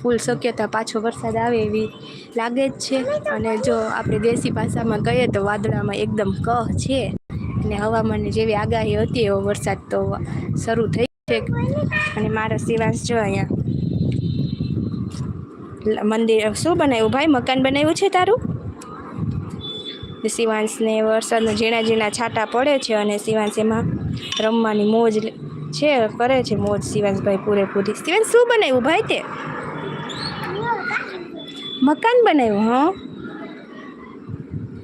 ફૂલ શક્યતા પાછો વરસાદ આવે એવી લાગે જ છે. અને જો આપણે દેશી ભાષામાં કહીએ તો વાદળામાં એકદમ કહ છે. અને હવામાનની જેવી આગાહી હતી એવો વરસાદ તો શરૂ થઈ છે. અને મારા શિવાંશ જો અહીંયા મંદિર, શું બનાવ્યું ભાઈ? મકાન બનાવ્યું છે તારું? શિવાંશને વરસાદના ઝીણા ઝીણા છાંટા પડે છે અને શિવાંશ એમાં રમવાની મોજ છે, કરે છે મોજ શિવાંશભાઈ પૂરેપૂરી. શિવાંશ, શું બનાવ્યું ભાઈ તે? મકાન બનાવ્યું, હા?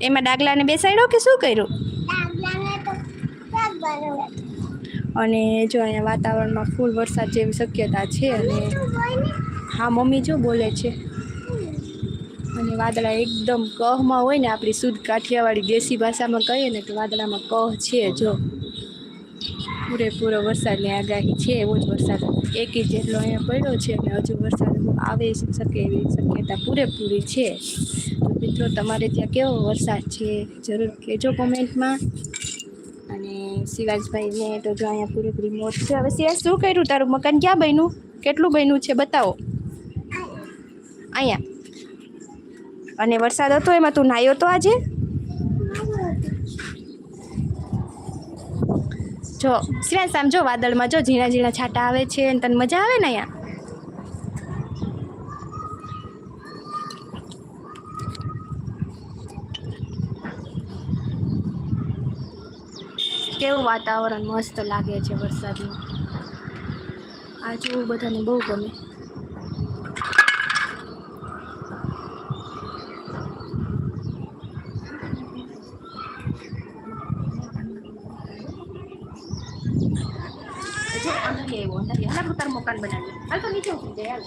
એમાં ડાગલાને બેસાડ્યો કે શું કર્યું? અને જો અહીંયા વાતાવરણમાં ફૂલ વરસાદ જેવી શક્યતા છે અને હા, મમ્મી જો બોલે છે. અને વાદળા એકદમ કહમાં હોય ને, આપણી શુદ્ધ કાઠિયાવાડી દેશી ભાષામાં કહીએ ને તો વાદળામાં કહ છે, જો. પૂરેપૂરો વરસાદની આગાહી છે, એવો જ વરસાદ એક ઇંચ જેટલો અહીંયા પડ્યો છે અને હજુ વરસાદ આવે શકે એવી શક્યતા પૂરેપૂરી છે. મિત્રો, તમારે ત્યાં કેવો વરસાદ છે, જરૂર કહેજો કોમેન્ટમાં. અને શિવાજભાઈને તો જો અહીંયા પૂરેપૂરી મોજ છે. હવે શિવાજ, શું કર્યું તારું મકાન ક્યાં બન્યું? કેટલું બન્યું છે, બતાવો. અહીંયા. અને વરસાદ હતો એમાં, તું નાહ્યો તો આજે? જો શ્રેયાંશ આમ જો વાદળમાં જો ઝીણા ઝીણા છાંટા આવે છે અને તને મજા આવે ને અહીંયા? કેવું વાતાવરણ મસ્ત લાગે છે વરસાદનું. આ જોવું બધાને બહુ ગમે. અંદર આવ્યો આવ્યો. હાલ તારું મકાન બનાવીએ હાલ તો નીચે ઉતરી જાય હાલ